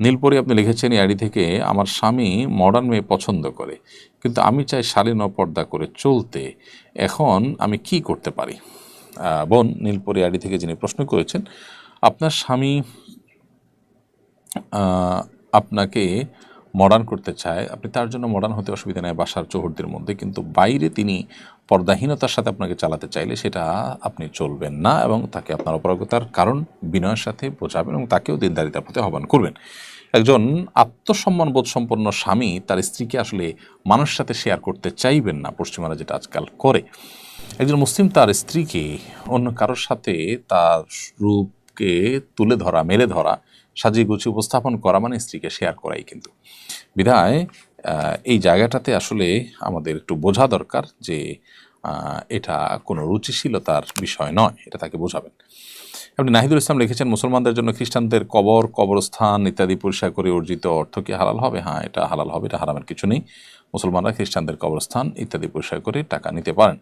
নীলপরি আপনি লিখেছেন এই আইডি থেকে, আমার স্বামী মডার্ন মেয়ে পছন্দ করে, কিন্তু আমি চাই শালীন পর্দা করে চলতে। এখন আমি কি করতে পারি? বোন, নীলপরি আইডি থেকে যিনি প্রশ্ন করেছেন, আপনার স্বামী আপনাকে মডার্ন করতে চায়, আপনি তার জন্য মডার্ন হতে অসুবিধা নেই বাসার চৌহদ্দির মধ্যে, কিন্তু বাইরে তিনি পর্দাহীনতার সাথে আপনাকে চালাতে চাইলে সেটা আপনি চলবেন না এবং তাকে আপনার অপারগতার কারণ বিনয়ের সাথে বোঝাবেন এবং তাকেও দিনদারিতার প্রতি আহ্বান করবেন। একজন আত্মসম্মান বোধ সম্পন্ন স্বামী তার স্ত্রীকে আসলে মানুষের সাথে শেয়ার করতে চাইবেন না, পশ্চিমারা যেটা আজকাল করে। একজন মুসলিম তার স্ত্রীকে অন্য কারোর সাথে তার রূপকে তুলে ধরা, মেলে ধরা, সাজিয়ে গুছিয়ে উপস্থাপন করা মানে স্ত্রীকে শেয়ার করাই কিন্তু। বিধায় এই জায়গাটাতে আসলে আমাদের একটু বোঝা দরকার যে এটা কোনো রুচিশীলতার বিষয় নয়, এটা তাকে বোঝাবেন। আপনি নাহিদুল ইসলাম লিখেছেন, মুসলমানদের জন্য খ্রিস্টানদের কবর, কবরস্থান ইত্যাদি পরিষ্কার করে অর্জিত অর্থ কি হালাল হবে? হ্যাঁ এটা হালাল হবে, এটা হারামের কিছু নেই। মুসলমানরা খ্রিস্টানদের কবরস্থান ইত্যাদি পরিষ্কার করে টাকা নিতে পারেন।